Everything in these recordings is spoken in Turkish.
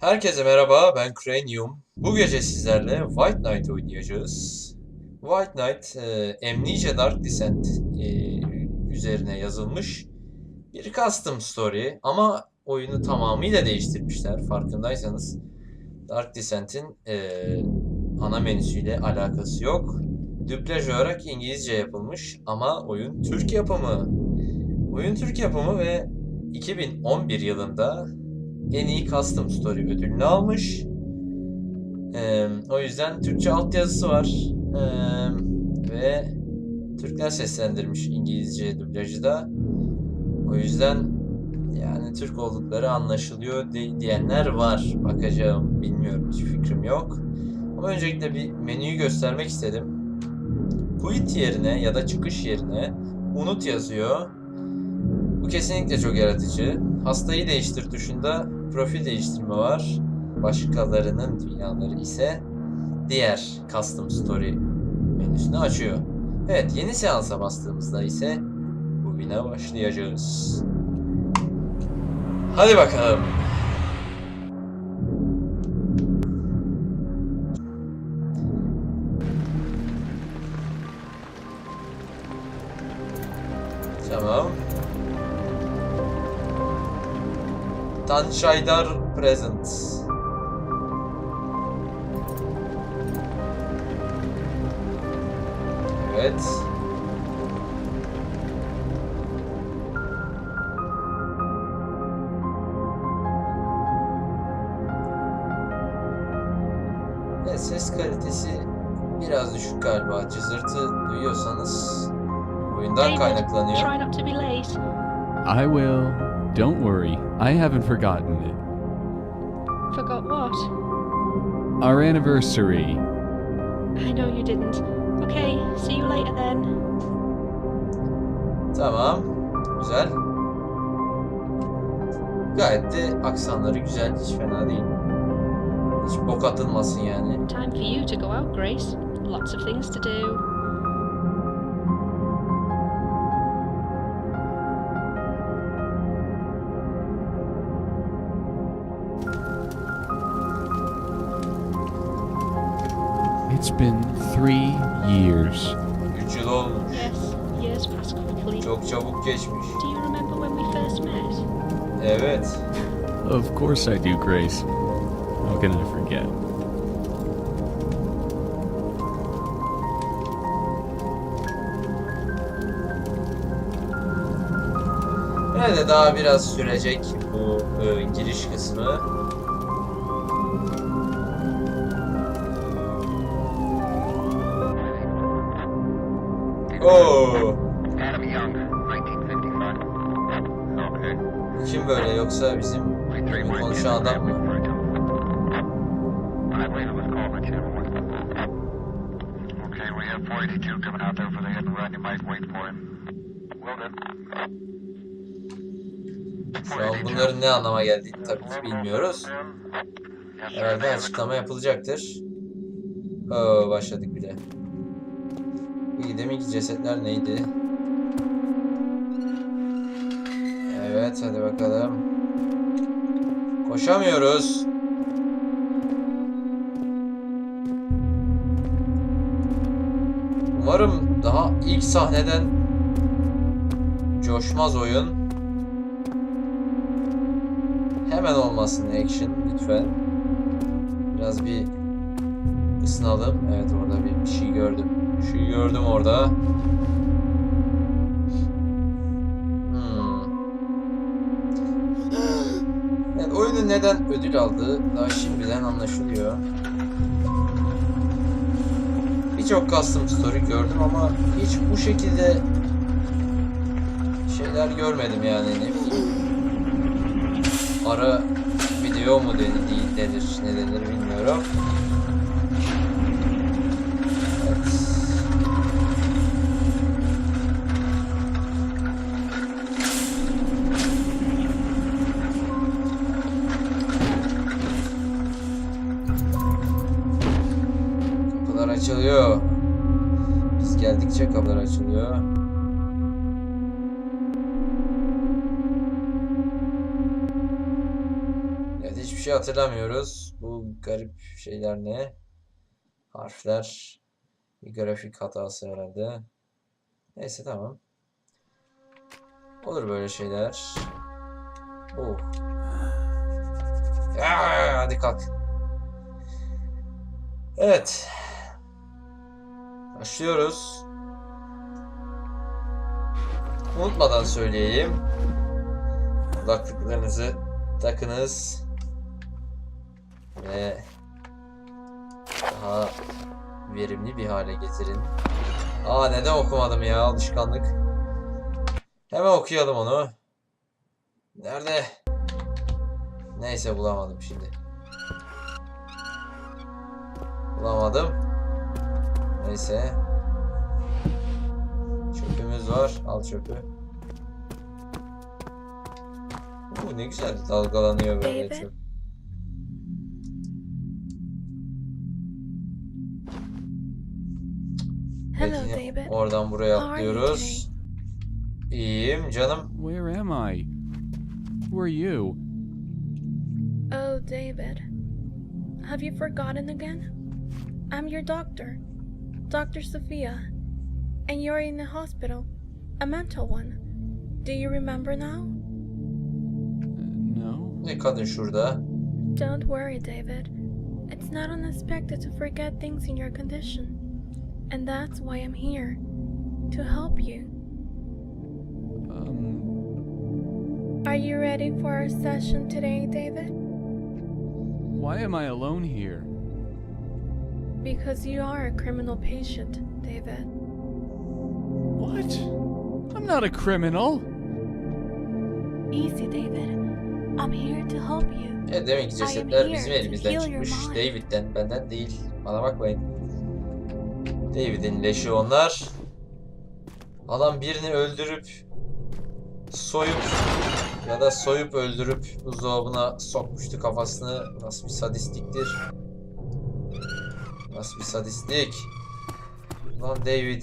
Herkese merhaba, ben Cranium. Bu gece sizlerle White Knight oynayacağız. White Knight, e, Amnesia Dark Descent e, üzerine yazılmış bir custom story ama oyunu tamamıyla değiştirmişler farkındaysanız. Dark Descent'in e, ana menüsüyle alakası yok. Dublaj olarak İngilizce yapılmış ama oyun Türk yapımı. Oyun Türk yapımı ve 2011 yılında en iyi custom story ödülünü almış. Ee, o yüzden Türkçe altyazısı var. Ee, ve Türkler seslendirmiş İngilizce dublajı da. O yüzden yani Türk oldukları anlaşılıyor di- diyenler var. Bakacağım. Bilmiyorum. Hiç fikrim yok. Ama öncelikle bir menüyü göstermek istedim. Quit yerine ya da çıkış yerine unut yazıyor. Bu kesinlikle çok yaratıcı. Hastayı değiştir tuşunda profil değiştirme var. Başkalarının dünyaları ise diğer custom story menüsünü açıyor. Evet yeni seansa bastığımızda ise bu bina başlayacağız. Hadi bakalım. Tanşaydar Presents. Evet. Evet, ses kalitesi biraz düşük galiba. Cızırtı duyuyorsanız oyundan kaynaklanıyor. I will. Don't worry, I haven't forgotten it. Forgot what? Our anniversary. I know you didn't. Okay, see you later then. Tamam. Güzel. Gayet de aksanları güzel. Hiç fena değil. Hiç bok atılmasın yani. Time for you to go out, Grace. Lots of things to do. It's been three years. 3 yıl olmuş. Yes, years pass quickly. Çok çabuk geçmiş. Do you remember when we first met? Evet. Of course I do, Grace. How can I forget? Yine de daha biraz sürecek bu e, giriş kısmı. Oo, Adam Young, 1955. Okay. kim böyle yoksa bizim bugün konuşan adam mı? I believe it was Coleman, Channel One. Okay, we have 482 coming out there for the hit and run. You might wait for him. Will do. Şu an bunların ne anlama geldiğini tabii ki bilmiyoruz. Herhalde açıklama yapılacaktır. Oo, başladık bile. Peki deminki cesetler neydi? Evet hadi bakalım. Koşamıyoruz. Umarım daha ilk sahneden coşmaz oyun. Hemen olmasın action lütfen. Biraz bir ısınalım. Evet orada bir şey gördüm. Şey gördüm orada. Hmm. Evet, oyunun neden ödül aldığı daha şimdiden anlaşılıyor. Birçok custom story gördüm ama hiç bu şekilde şeyler görmedim yani ne bileyim. Ara video mu dedi değil nedir ne denir bilmiyorum. Geldikçe kapılar açılıyor. şey hatırlamıyoruz. Bu garip şeyler ne? Harfler. Bir grafik hatası herhalde. Neyse tamam. Olur böyle şeyler. Oh. Ya, hadi kalk. Evet. Başlıyoruz. Unutmadan söyleyeyim. Kulaklıklarınızı takınız. Ve daha verimli bir hale getirin. Aa neden okumadım ya alışkanlık. Hemen okuyalım onu. Nerede? Neyse bulamadım şimdi. Bulamadım. Neyse. Çöpümüz var. Al çöpü. Oo, ne güzel dalgalanıyor böyle Baby. çöp. Hello, Evet, David. Oradan buraya How are you atlıyoruz. İyiyim canım. Where am I? Who are you? Oh, David. Have you forgotten again? I'm your doctor, Dr. Sophia. And you're in the hospital, a mental one. Do you remember now? Uh, no. Ne kadın şurada? Don't worry, David. It's not unexpected to forget things in your condition. And that's why I'm here. To help you. Um, Are you ready for our session today, David? why am I alone here? Because you are a criminal patient, David. What? I'm not a criminal. Easy, David. I'm here to help you. E demek ki cesetler bizim elimizden çıkmış. David'den, benden değil. Bana bakmayın. David'in leşi onlar. Adam birini öldürüp soyup ya da soyup öldürüp buzdolabına sokmuştu kafasını. Nasıl bir sadistiktir. Nasıl bir sadistlik. Lan David.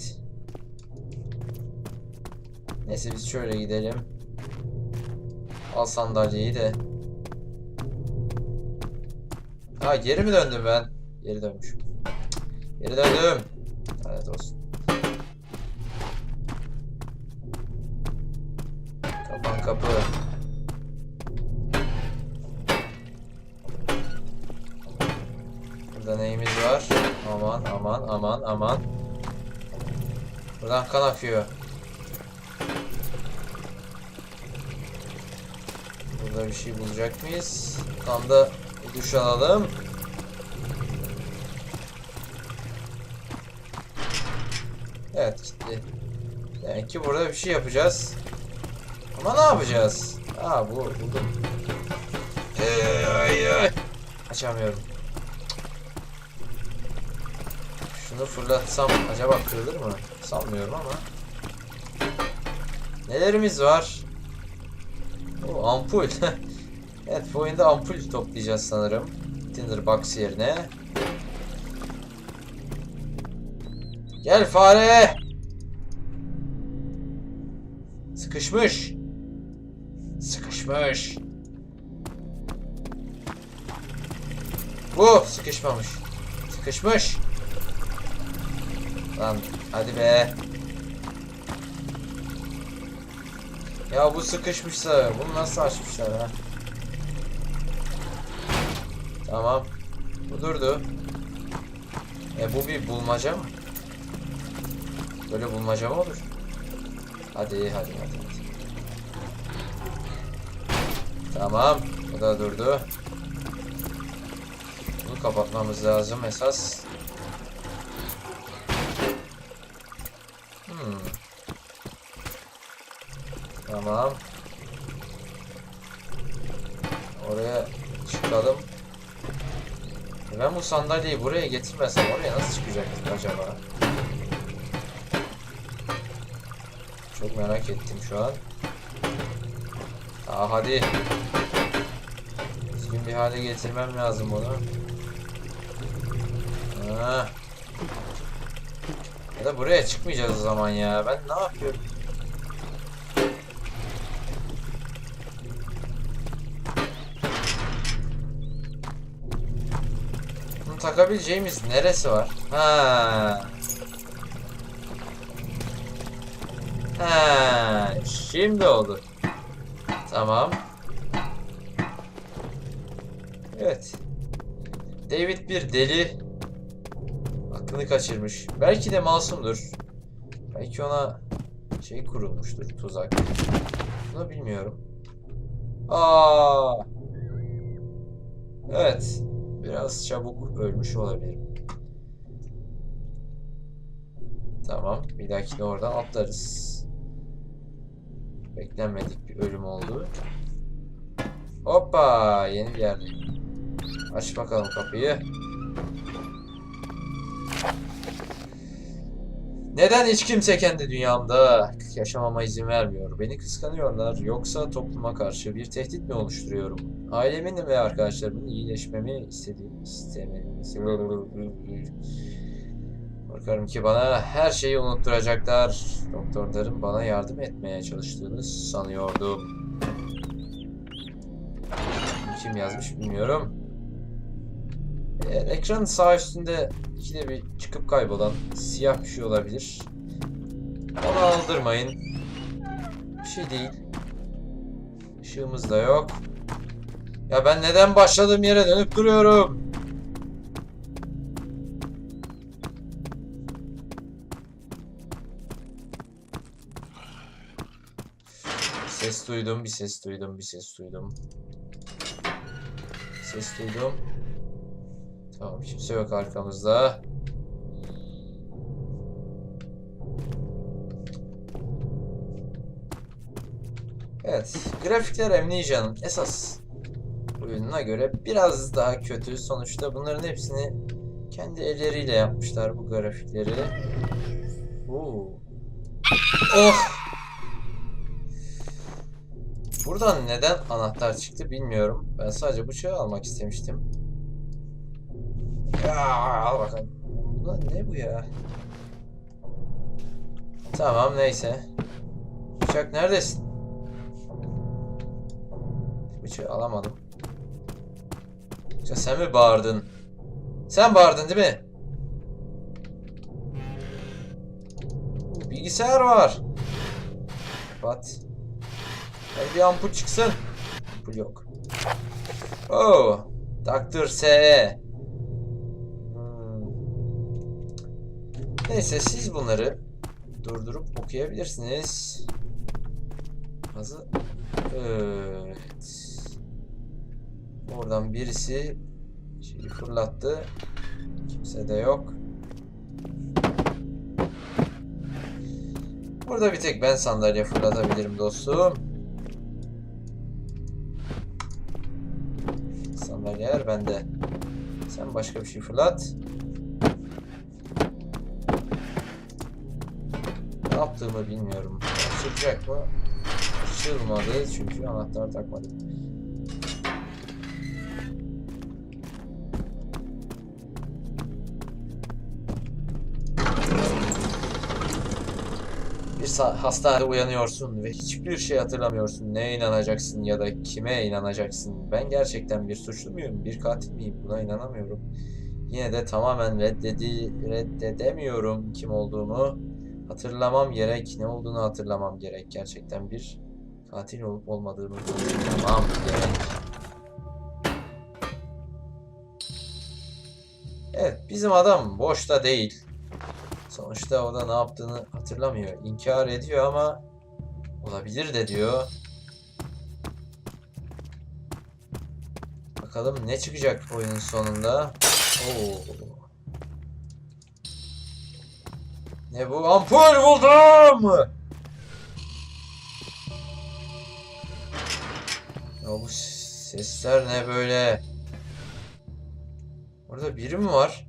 Neyse biz şöyle gidelim. Al sandalyeyi de. Ha geri mi döndüm ben? Geri dönmüşüm. Geri döndüm. Evet olsun. Kapan kapı. Burada neyimiz var? Aman aman aman aman. Buradan kan akıyor. Burada bir şey bulacak mıyız? Kanda bir duş alalım. Evet gitti. Demek ki burada bir şey yapacağız. Ama ne yapacağız? Aa bu buldum. Ay, ay, ay. Açamıyorum. Şunu fırlatsam acaba kırılır mı? Sanmıyorum ama. Nelerimiz var? Ampul. evet bu oyunda ampul toplayacağız sanırım. Tinderbox yerine. Gel fare. Sıkışmış. Sıkışmış. Bu sıkışmamış. Sıkışmış. Lan hadi be. Ya bu sıkışmışsa bunu nasıl açmışlar ha? Tamam. Bu durdu. E bu bir bulmaca mı? Böyle bulmaca mı olur? Hadi hadi hadi. hadi. Tamam. Bu da durdu. Bunu kapatmamız lazım esas. Hmm. Tamam. Oraya çıkalım. E Ben bu sandalyeyi buraya getirmesem oraya nasıl çıkacaktık acaba? Çok merak ettim şu an. Aa hadi. Düzgün bir hale getirmem lazım bunu. Ha. Ya da buraya çıkmayacağız o zaman ya. Ben ne yapıyorum? Bunu takabileceğimiz neresi var? Ha. Ha, şimdi oldu. Tamam. Evet. David bir deli. Aklını kaçırmış. Belki de masumdur. Belki ona şey kurulmuştur, tuzak. Bunu bilmiyorum. Aa. Evet. Biraz çabuk ölmüş olabilirim. Tamam. Bir dahakine oradan atlarız. Beklenmedik bir ölüm oldu. Hoppa! Yeni bir yerdeyim. Aç bakalım kapıyı. Neden hiç kimse kendi dünyamda yaşamama izin vermiyor? Beni kıskanıyorlar yoksa topluma karşı bir tehdit mi oluşturuyorum? Ailemin ve arkadaşlarımın iyileşmemi istediğim istememi Korkarım ki bana her şeyi unutturacaklar. Doktorların bana yardım etmeye çalıştığını sanıyordum. Kim yazmış bilmiyorum. Ee, ekranın sağ üstünde ikide bir çıkıp kaybolan siyah bir şey olabilir. Onu aldırmayın. Bir şey değil. Işığımız da yok. Ya ben neden başladığım yere dönüp duruyorum? Ses duydum, bir ses duydum, bir ses duydum. Ses duydum. Tamam, kimse yok arkamızda. Evet, grafikler Amnesia'nın esas oyununa göre biraz daha kötü. Sonuçta bunların hepsini kendi elleriyle yapmışlar bu grafikleri. Oo. Oh! Buradan neden anahtar çıktı bilmiyorum. Ben sadece bıçağı almak istemiştim. Ya, al bakalım. Ulan ne bu ya? Tamam neyse. Bıçak neredesin? Bıçağı alamadım. Ya sen mi bağırdın? Sen bağırdın değil mi? Bilgisayar var. Kapat. Hadi bir ampul çıksın. Ampul yok. Oh. Doktor S. Neyse siz bunları durdurup okuyabilirsiniz. Hazır. Evet. Oradan birisi şeyi fırlattı. Kimse de yok. Burada bir tek ben sandalye fırlatabilirim dostum. Sandalyeler bende. Sen başka bir şey fırlat. Yaptığımı bilmiyorum. Açılacak mı? Açılmadı çünkü anahtar takmadım. Bir hastanede uyanıyorsun ve hiçbir şey hatırlamıyorsun. Neye inanacaksın ya da kime inanacaksın? Ben gerçekten bir suçlu muyum? Bir katil miyim? Buna inanamıyorum. Yine de tamamen reddedi reddedemiyorum kim olduğumu. Hatırlamam gerek. Ne olduğunu hatırlamam gerek. Gerçekten bir katil olup olmadığımı hatırlamam gerek. Evet, bizim adam boşta değil. Sonuçta o da ne yaptığını hatırlamıyor. İnkar ediyor ama olabilir de diyor. Bakalım ne çıkacak oyunun sonunda. Oo. Ne bu? Ampul buldum! Ya bu sesler ne böyle? Orada biri mi var?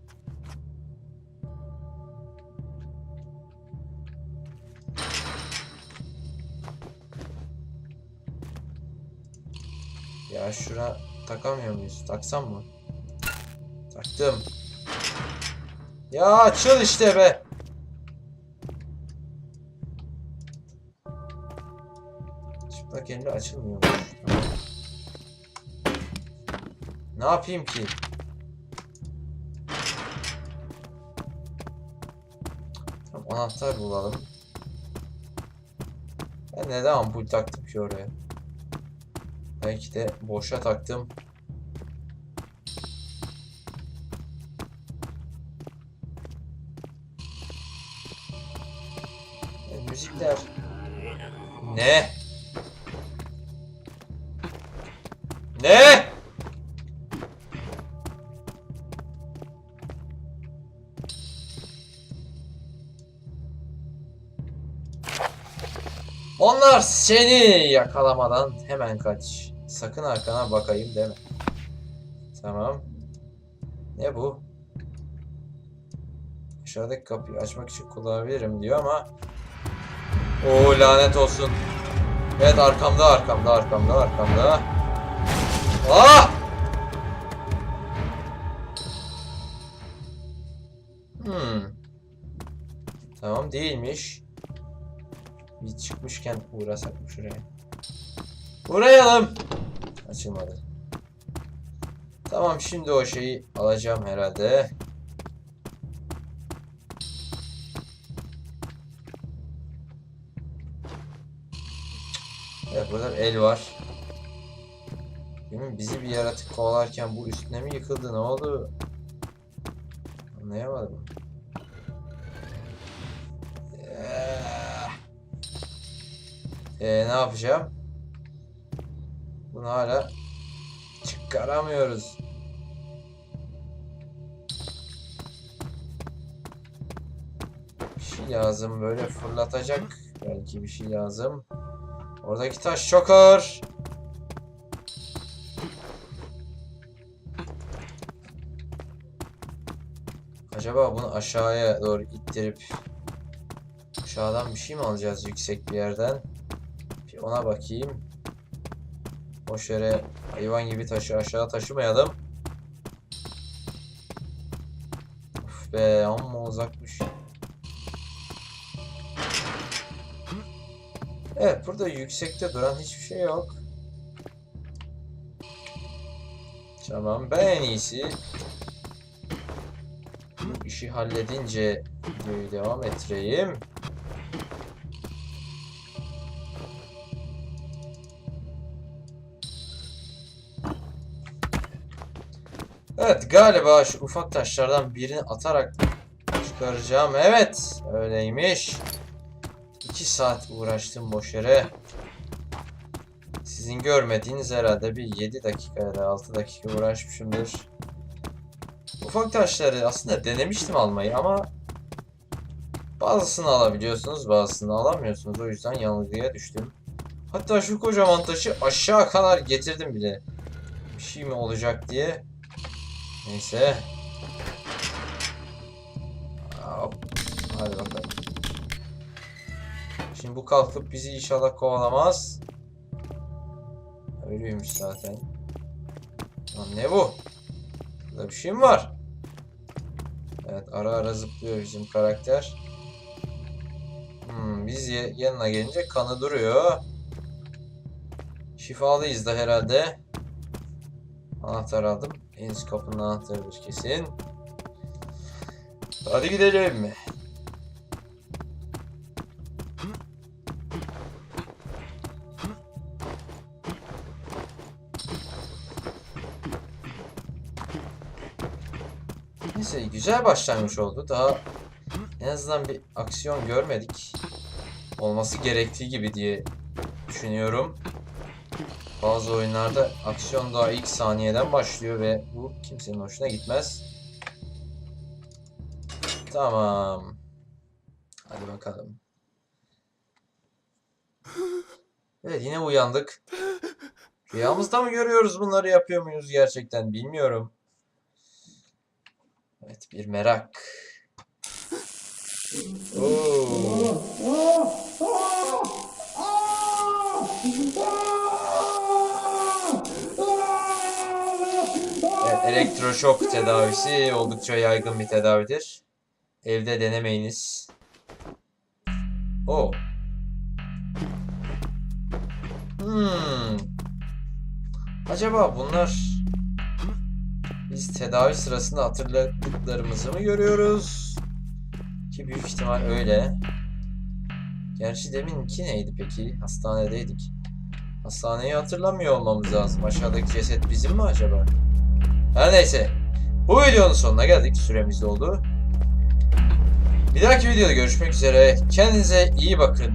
Ya şura takamıyor muyuz? Taksam mı? Taktım. Ya açıl işte be. Tıkla kendi açılmıyor. Ne yapayım ki? Tamam, anahtar bulalım. Ben neden ampul taktım ki oraya? Belki de boşa taktım. E, müzikler. Ne? Ne? Onlar seni yakalamadan hemen kaç. Sakın arkana bakayım deme. Tamam. Ne bu? Aşağıdaki kapıyı açmak için kullanabilirim diyor ama o lanet olsun. Evet arkamda arkamda arkamda arkamda. Ah! Hmm. Tamam değilmiş. Bir çıkmışken uğrasak mı şuraya? Uğrayalım. Açılmadı. Tamam şimdi o şeyi alacağım herhalde. Evet burada el var. Demin bizi bir yaratık kovalarken bu üstüne mi yıkıldı ne oldu? Anlayamadım. Ee, ne yapacağım? Bunu hala çıkaramıyoruz. Bir şey lazım böyle fırlatacak. Belki bir şey lazım. Oradaki taş çok ağır. Acaba bunu aşağıya doğru ittirip aşağıdan bir şey mi alacağız yüksek bir yerden? Bir ona bakayım. Boş yere hayvan gibi taşı aşağı taşımayalım. Of be amma uzakmış. Evet burada yüksekte duran hiçbir şey yok. Tamam ben en iyisi işi halledince videoyu devam ettireyim. Evet galiba şu ufak taşlardan birini atarak çıkaracağım. Evet öyleymiş. 2 saat uğraştım boş yere. Sizin görmediğiniz herhalde bir 7 dakika ya da 6 dakika uğraşmışımdır. Ufak taşları aslında denemiştim almayı ama bazısını alabiliyorsunuz bazısını alamıyorsunuz. O yüzden yanılgıya düştüm. Hatta şu kocaman taşı aşağı kadar getirdim bile. Bir şey mi olacak diye. Neyse. Hadi bakalım. Şimdi bu kalkıp bizi inşallah kovalamaz. Öyleymiş zaten. Lan ne bu? Burada bir şey mi var? Evet ara ara zıplıyor bizim karakter. Hmm, biz yanına gelince kanı duruyor. Şifalıyız da herhalde. Anahtar aldım. En üst kapının anahtarıdır kesin. Hadi gidelim. Güzel başlangıç oldu. Daha en azından bir aksiyon görmedik. Olması gerektiği gibi diye düşünüyorum. Bazı oyunlarda aksiyon daha ilk saniyeden başlıyor ve bu kimsenin hoşuna gitmez. Tamam. Hadi bakalım. Evet yine uyandık. Rüyamızda mı görüyoruz bunları yapıyor muyuz gerçekten bilmiyorum. Evet bir merak. Oo. Evet, elektroşok tedavisi oldukça yaygın bir tedavidir. Evde denemeyiniz. O. Hmm. Acaba bunlar biz tedavi sırasında hatırladıklarımızı mı görüyoruz? Ki büyük ihtimal öyle. Gerçi deminki neydi peki? Hastanedeydik. Hastaneyi hatırlamıyor olmamız lazım. Aşağıdaki ceset bizim mi acaba? Her neyse. Bu videonun sonuna geldik. Süremiz doldu. Bir dahaki videoda görüşmek üzere. Kendinize iyi bakın.